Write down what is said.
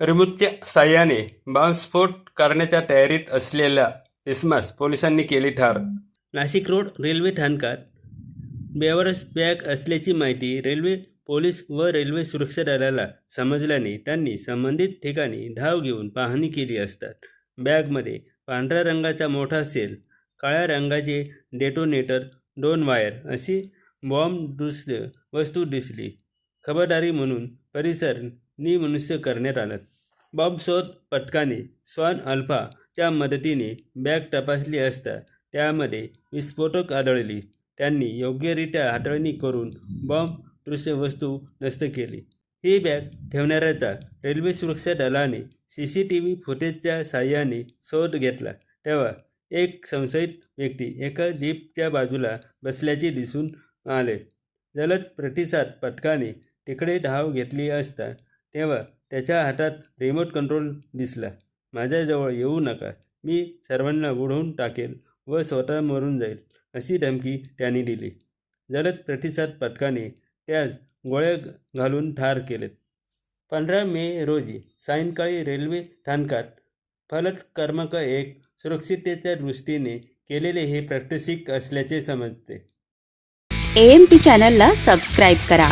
रिमोटच्या साह्याने बॉम्बस्फोट करण्याच्या तयारीत असलेल्या इसमास पोलिसांनी केली ठार. नाशिक रोड रेल्वे स्थानकात बेवरस बॅग असल्याची माहिती रेल्वे पोलीस व रेल्वे सुरक्षा दलाला समजल्याने त्यांनी संबंधित ठिकाणी धाव घेऊन पाहणी केली असतात बॅगमध्ये पांढऱ्या रंगाचा मोठा सेल काळ्या रंगाचे डेटोनेटर दोन वायर अशी बॉम्ब दुस वस्तू दिसली. खबरदारी म्हणून परिसर निमनुष्य करण्यात आलं. बॉम्ब शोध पथकाने स्वान अल्फाच्या मदतीने बॅग तपासली असता त्यामध्ये विस्फोटक आढळली. त्यांनी योग्यरित्या हाताळणी करून बॉम्ब दृश्य वस्तू नष्ट केली. ही बॅग ठेवणाऱ्याचा रेल्वे सुरक्षा दलाने सी सी टी व्ही फुटेजच्या साह्याने शोध घेतला. तेव्हा एक संशयित व्यक्ती एका जीपच्या बाजूला बसल्याचे दिसून आले. जलद प्रतिसाद पथकाने तिकडे धाव घेतली असता तेव्हा त्याच्या हातात रिमोट कंट्रोल दिसला. माझ्याजवळ येऊ नका. मी सर्वांना उडवून टाकेल व स्वतः मरून जाईल अशी धमकी त्यांनी दिली. जलद प्रतिसाद पथकाने त्यास गोळ्या घालून ठार केलेत. पंधरा मे रोजी सायंकाळी रेल्वे स्थानकात फलक क्रमांक एक सुरक्षिततेच्या दृष्टीने केलेले हे प्रात्यक्षिक असल्याचे समजते. ए एम पी चॅनलला सबस्क्राईब करा.